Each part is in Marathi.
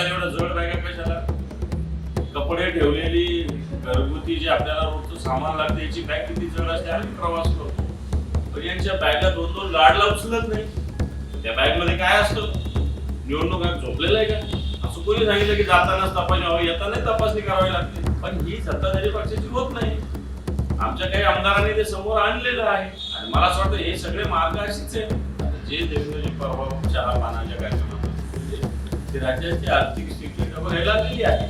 चार एवढं जड बॅगा कशाला? कपडे ठेवलेली घरगुती जी आपल्याला रोजचं सामान लागते याची बॅग किती जड असते? आम्ही प्रवास करतो. पण यांच्या बॅगा दोन दोन लाडला उचलत नाही. त्या बॅगमध्ये काय असतं? निवडणूक झोपलेलं आहे का? असं कोणी सांगितलं की जातानाच तपासणी हवी येतानाच तपासणी करावी लागते. पण ही सत्ताधारी पक्षाची होत नाही. आमच्या काही आमदारांनी ते समोर आणलेलं आहे. आणि मला असं वाटतं हे सगळे मार्ग अशीच आहे जे देवेंद्रजी परवा चहा पानाच्या कार्यक्रमात राज्याची आर्थिक स्थिती बघायला आहे.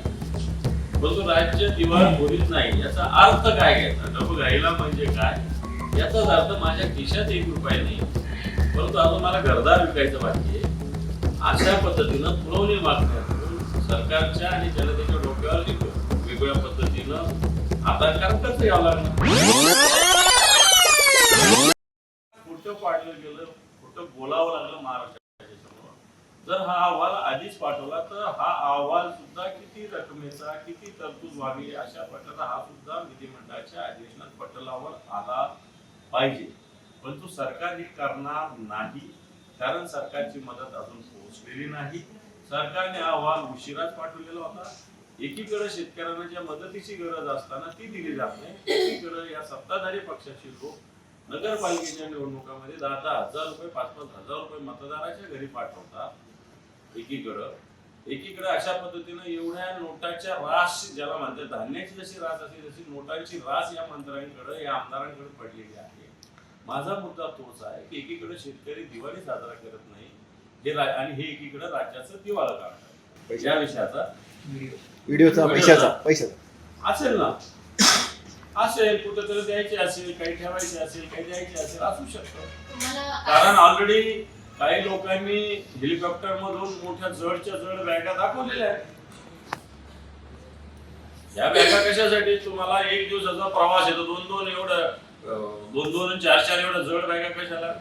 परंतु राज्य दिवाळखोरीत नाही याचा अर्थ काय घ्यायचा? डबघाईला म्हणजे काय? याचाच अर्थ माझ्या खिशात एक रुपये नाही. परंतु आता मला घरदार विकायचं बाकी आहे. अशा पद्धतीनं पुरवणी मागण्या सरकारच्या आणि जनतेच्या डोक्यावर वेगवेगळ्या पद्धतीनं आता कारण यावं लागलं खोटं पाडलं गेलं कुठं बोलावं लागलं महाराष्ट्र जर हा अहवाल आधीच पाठवला तर हा अहवाल सुद्धा किती रकमेचा किती तरतूद व्हावी अशा प्रकारचा हा सुद्धा विधिमंडळाच्या अधिवेशनात पटलावर आला पाहिजे. परंतु सरकार हे करणार नाही कारण सरकारची मदत अजून पोहोचलेली नाही. सरकारने हा अहवाल उशिराच पाठवलेला होता. एकीकडे शेतकऱ्यांना ज्या मदतीची गरज असताना ती दिली जात नाही एकीकडे या सत्ताधारी पक्षाचे लोक नगरपालिकेच्या निवडणुकामध्ये दहा दहा हजार रुपये पाच पाच हजार रुपये मतदाराच्या घरी पाठवतात. एकीकडं. एकीकडे अशा पद्धतीनं एवढ्या नोटाच्या रास ज्याला म्हणतात धान्याची जशी रास असते तशी नोटांची रास या मंत्र्यांकडे या आमदारांकडे पडलेली आहे. माझा मुद्दा तोच आहे की एकीकडे शेतकरी दिवाळी साजरा करत नाही हे आणि हे एकीकडे राज्याचं दिवाळं काढतात. या विषयाचा व्हिडिओचा पैशाचा पैशाचा. असेल ना. असेल कुठेतरी द्यायचे असेल काही ठेवायचे असेल काही द्यायचे असेल असू शकतं. कारण ऑलरेडी काही लोकांनी हेलिकॉप्टर मधून मोठ्या जडच्या जड बॅगा दाखवलेल्या आहेत. या बॅगा कशासाठी? तुम्हाला एक दिवसाचा प्रवास येतो. दोन दोन एवढं दोन दोन चार चार एवढं जड बॅगा कशाला?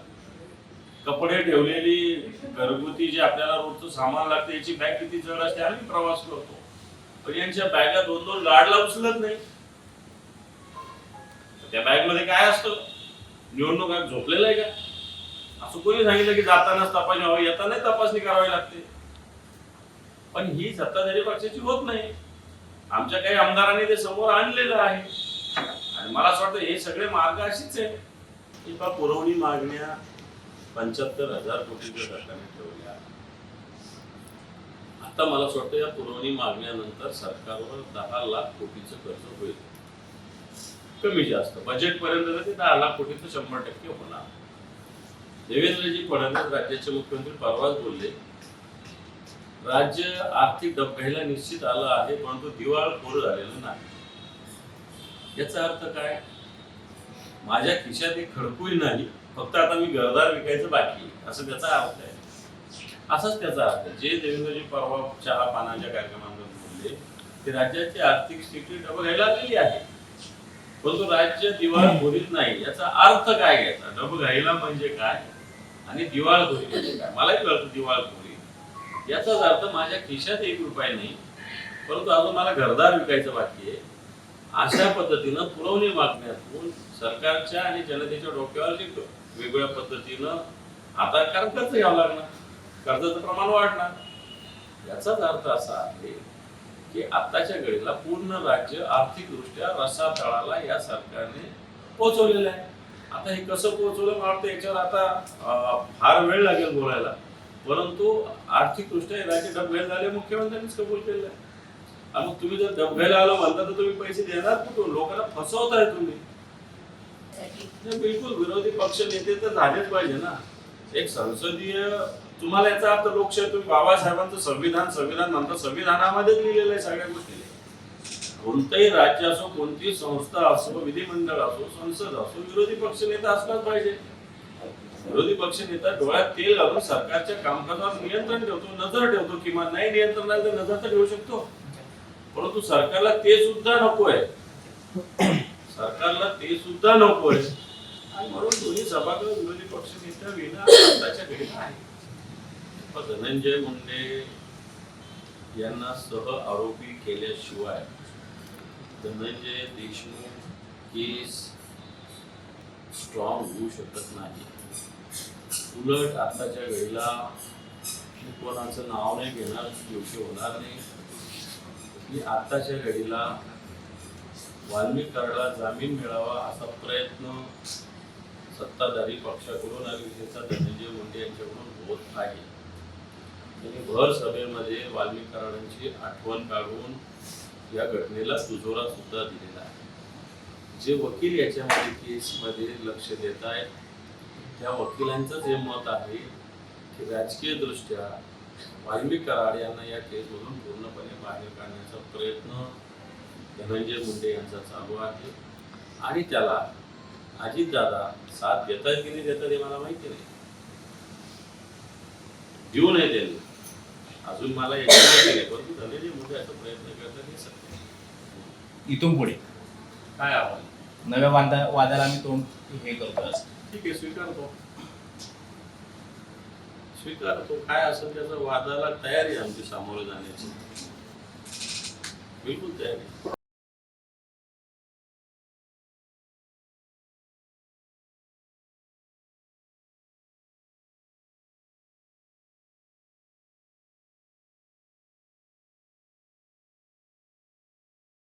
कपडे ठेवलेली घरगुती जे आपल्याला रोजचं सामान लागतं याची बॅग किती जड असते आम्ही प्रवास करतो. पण यांच्या बॅगा दोन दोन लाडला उचलत नाही. त्या बॅगमध्ये काय असतं? निवडणुकात झोपलेलं आहे का? असं सांगितलं की जातानाच तपासणी व्हावी. येतानाही तपासणी करावी लागते. पण ही सत्ताधारी पक्षाची होत नाही. आमच्या काही आमदारांनी ते समोर आणलेलं आहे. आणि मला असं वाटतं हे सगळे मार्ग अशीच आहे की बा पुरवणी मागण्या पंच्याहत्तर हजार कोटीच्या सरकारने ठेवल्या. आता मला असं वाटतं या पुरवणी मागण्यानंतर सरकारवर दहा लाख कोटीचं कर्ज होईल. कमी जास्त. बजेट पर्यंत ते दहा लाख कोटीचं शंभर टक्के होणार. देवेंद्रजी फडणवीस राज्याचे मुख्यमंत्री परवाच बोलले राज्य आर्थिक डबघाईला निश्चित आलं आहे परंतु दिवाळखोर झालेलं नाही. याचा अर्थ काय? माझ्या खिशात एक खडकूही नाही फक्त आता मी घरदार विकायचं बाकी असं त्याचा अर्थ आहे. असाच त्याचा अर्थ जे देवेंद्रजी परवा चहा पानाच्या कार्यक्रमामध्ये बोलले ते राज्याची आर्थिक स्थिती डबघाईला आलेली आहे. परंतु राज्य दिवाळखोरीत नाही याचा अर्थ काय घ्यायचा डब घ्यायला म्हणजे काय? आणि दिवाळखोरी म्हणजे काय? मलाही कळतं दिवाळखोरी याचाच अर्थ माझ्या खिशात एक रुपये नाही परंतु अजून मला घरदार विकायचं बाकी आहे अशा पद्धतीनं पुरवणी मागण्यातून सरकारच्या आणि जनतेच्या डोक्यावर ती वेगवेगळ्या पद्धतीनं आता कारण कर्ज घ्यावं लागणार. कर्जाचं प्रमाण वाढणार. याचाच अर्थ असा आहे की आताच्या घडीला पूर्ण राज्य आर्थिकदृष्ट्या रसातळाला या सरकारने पोहोचवलेलं आहे. आता हे कसं पोहोचवलं मला वाटतं याच्यावर आता फार वेळ लागेल बोलायला. परंतु आर्थिकदृष्ट्या राज्य डबघाईल झाले मुख्यमंत्र्यांनीच कबूल केलं आणि मग तुम्ही जर डबघाईला आलो म्हणता तर तुम्ही पैसे देणार कुठून? लोकांना फसवताय तुम्ही. बिलकुल विरोधी पक्ष नेते तर झालेच पाहिजे ना. एक संसदीय तुम्हाला याचा अर्थ लोकशाही तुम्ही बाबासाहेबांचं संविधान संविधान म्हणता संविधानामध्येच लिहिलेलं आहे सगळ्या गोष्टी. कोणतंही राज्य असो कोणतीही संस्था असो विधिमंडळ असो संसद असो विरोधी पक्ष नेता असलाच पाहिजे. विरोधी पक्ष नेता डोळ्यात तेल घालून सरकारच्या कामकाजावर नियंत्रण ठेवतो नजर ठेवतो किंवा नाही नियंत्रण तर नजर तर ठेवू शकतो. परंतु सरकारला ते सुद्धा नको आहे सरकारला ते सुद्धा नको आहे आणि म्हणून दोन्ही सभागृह विरोधी पक्ष नेत्या विना आताच्या घडीला आहे धनंजय मुंडे यांना सह आरोपी केल्याशिवाय धनंजय देशमुख केस स्ट्रॉंग होऊ शकत नाही. उलट आताच्या वेळेला कोणाचं नाव नाही घेणार योग्य होणार नाही. की आत्ताच्या घडीला वाल्मिकरला जामीन मिळावा असा प्रयत्न सत्ताधारी पक्षाकडून आणि विशेषतः धनंजय मुंडे यांच्याकडून होत आहे त्यांनी भर सभेमध्ये वाल्मिकरांची आठवण काढून या घटनेला दुजोरा सुद्धा दिलेला आहे. जे वकील याच्यामध्ये केसमध्ये लक्ष देत आहेत त्या वकिलांचं जे मत आहे की राजकीय दृष्ट्या वाल्मिक कराड यांना या केसमधून पूर्णपणे बाहेर काढण्याचा प्रयत्न धनंजय मुंडे यांचा चालू आहे. आणि त्याला अजितदादा साथ देतात की नाही देतात हे मला माहिती नाही. देऊ नये त्यांनी. अजून मला परंतु धनंजय मुंडे याचा प्रयत्न करतात हे सत्य. इथून पुढे. काय आव्हान? नव्या वादा वादाला आम्ही तोंड हे करतो असं. ठीक आहे स्वीकारतो. स्वीकारतो. काय असेल त्याचा वादाला तयारी आहे आमची सामोरं जाण्याची. बिलकुल तयारी